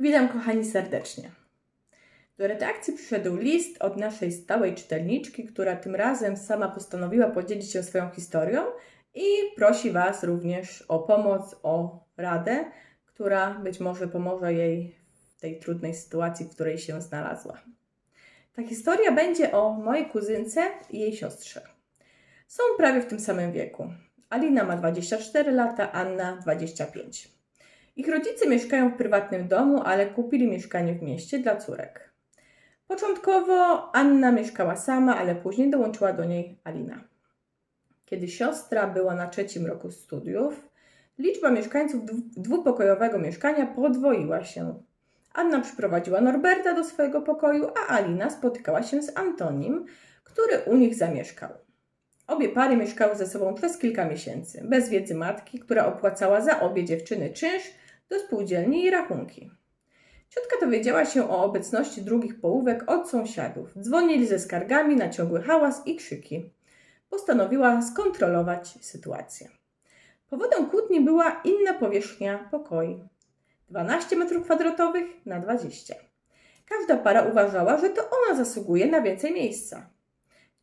Witam kochani serdecznie. Do redakcji przyszedł list od naszej stałej czytelniczki, która tym razem sama postanowiła podzielić się swoją historią i prosi Was również o pomoc, o radę, która być może pomoże jej w tej trudnej sytuacji, w której się znalazła. Ta historia będzie o mojej kuzynce i jej siostrze. Są prawie w tym samym wieku. Alina ma 24 lata, Anna 25. Ich rodzice mieszkają w prywatnym domu, ale kupili mieszkanie w mieście dla córek. Początkowo Anna mieszkała sama, ale później dołączyła do niej Alina. Kiedy siostra była na trzecim roku studiów, liczba mieszkańców dwupokojowego mieszkania podwoiła się. Anna przyprowadziła Norberta do swojego pokoju, a Alina spotykała się z Antonim, który u nich zamieszkał. Obie pary mieszkały ze sobą przez kilka miesięcy, bez wiedzy matki, która opłacała za obie dziewczyny czynsz do spółdzielni i rachunki. Ciotka dowiedziała się o obecności drugich połówek od sąsiadów. Dzwonili ze skargami na ciągły hałas i krzyki. Postanowiła skontrolować sytuację. Powodem kłótni była inna powierzchnia pokoi. 12 m2 na 20. Każda para uważała, że to ona zasługuje na więcej miejsca.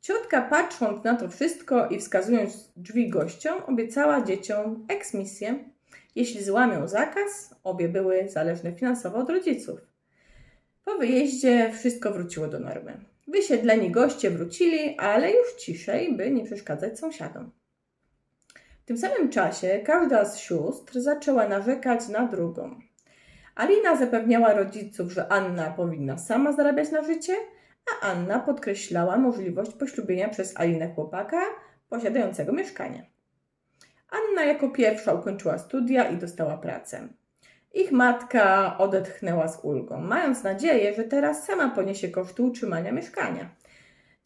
Ciotka, patrząc na to wszystko i wskazując drzwi gościom, obiecała dzieciom eksmisję jeśli złamią zakaz, obie były zależne finansowo od rodziców. Po wyjeździe wszystko wróciło do normy. Wysiedleni goście wrócili, ale już ciszej, by nie przeszkadzać sąsiadom. W tym samym czasie każda z sióstr zaczęła narzekać na drugą. Alina zapewniała rodziców, że Anna powinna sama zarabiać na życie, a Anna podkreślała możliwość poślubienia przez Alinę chłopaka posiadającego mieszkanie. Anna jako pierwsza ukończyła studia i dostała pracę. Ich matka odetchnęła z ulgą, mając nadzieję, że teraz sama poniesie koszty utrzymania mieszkania.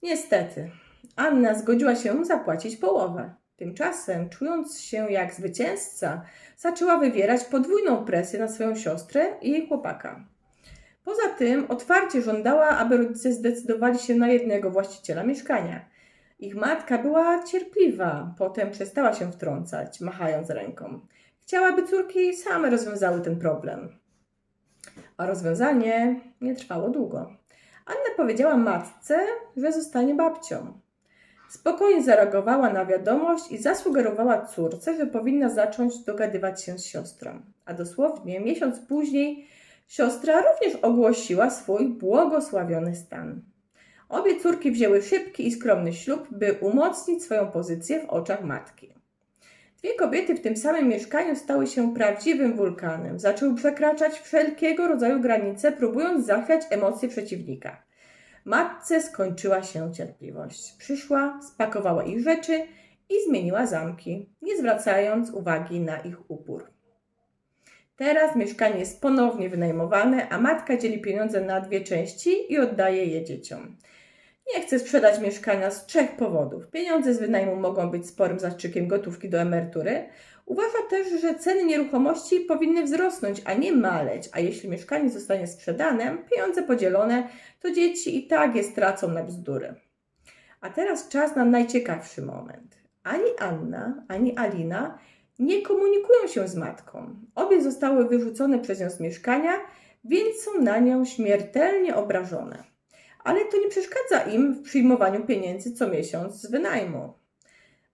Niestety, Anna zgodziła się zapłacić połowę. Tymczasem, czując się jak zwycięzca, zaczęła wywierać podwójną presję na swoją siostrę i jej chłopaka. Poza tym otwarcie żądała, aby rodzice zdecydowali się na jednego właściciela mieszkania – ich matka była cierpliwa, potem przestała się wtrącać, machając ręką. Chciała, by córki same rozwiązały ten problem. A rozwiązanie nie trwało długo. Anna powiedziała matce, że zostanie babcią. Spokojnie zareagowała na wiadomość i zasugerowała córce, że powinna zacząć dogadywać się z siostrą. A dosłownie miesiąc później siostra również ogłosiła swój błogosławiony stan. Obie córki wzięły szybki i skromny ślub, by umocnić swoją pozycję w oczach matki. Dwie kobiety w tym samym mieszkaniu stały się prawdziwym wulkanem. Zaczęły przekraczać wszelkiego rodzaju granice, próbując zachwiać emocje przeciwnika. Matce skończyła się cierpliwość. Przyszła, spakowała ich rzeczy i zmieniła zamki, nie zwracając uwagi na ich upór. Teraz mieszkanie jest ponownie wynajmowane, a matka dzieli pieniądze na dwie części i oddaje je dzieciom. Nie chce sprzedać mieszkania z trzech powodów. Pieniądze z wynajmu mogą być sporym zastrzykiem gotówki do emerytury. Uważa też, że ceny nieruchomości powinny wzrosnąć, a nie maleć, a jeśli mieszkanie zostanie sprzedane, pieniądze podzielone, to dzieci i tak je stracą na bzdury. A teraz czas na najciekawszy moment. Ani Anna, ani Alina nie komunikują się z matką. Obie zostały wyrzucone przez nią z mieszkania, więc są na nią śmiertelnie obrażone ale to nie przeszkadza im w przyjmowaniu pieniędzy co miesiąc z wynajmu.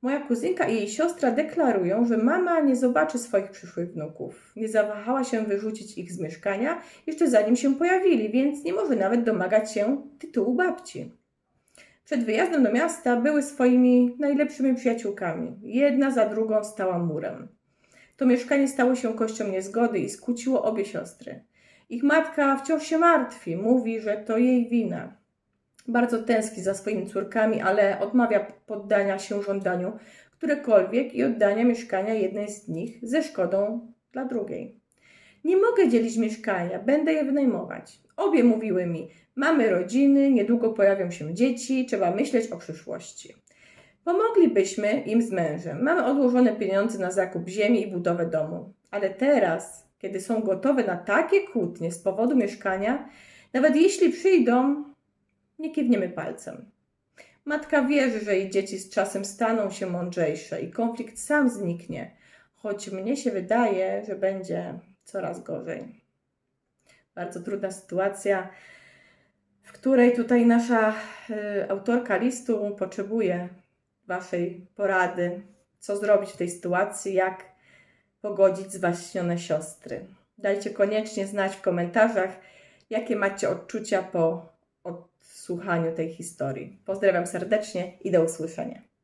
Moja kuzynka i jej siostra deklarują, że mama nie zobaczy swoich przyszłych wnuków. Nie zawahała się wyrzucić ich z mieszkania jeszcze zanim się pojawili, więc nie może nawet domagać się tytułu babci. Przed wyjazdem do miasta były swoimi najlepszymi przyjaciółkami. Jedna za drugą stała murem. To mieszkanie stało się kością niezgody i skłóciło obie siostry. Ich matka wciąż się martwi, mówi, że to jej wina. Bardzo tęskni za swoimi córkami, ale odmawia poddania się żądaniu którekolwiek i oddania mieszkania jednej z nich ze szkodą dla drugiej. Nie mogę dzielić mieszkania, będę je wynajmować. Obie mówiły mi: Mamy rodziny, niedługo pojawią się dzieci, trzeba myśleć o przyszłości. Pomoglibyśmy im z mężem. Mamy odłożone pieniądze na zakup ziemi i budowę domu. Ale teraz, kiedy są gotowe na takie kłótnie z powodu mieszkania, nawet jeśli przyjdą, nie kiwniemy palcem. Matka wierzy, że jej dzieci z czasem staną się mądrzejsze i konflikt sam zniknie, choć mnie się wydaje, że będzie coraz gorzej. Bardzo trudna sytuacja, w której tutaj nasza y, autorka listu potrzebuje Waszej porady, co zrobić w tej sytuacji, jak pogodzić zwaśnione siostry. Dajcie koniecznie znać w komentarzach, jakie macie odczucia po odsłuchaniu tej historii. Pozdrawiam serdecznie i do usłyszenia.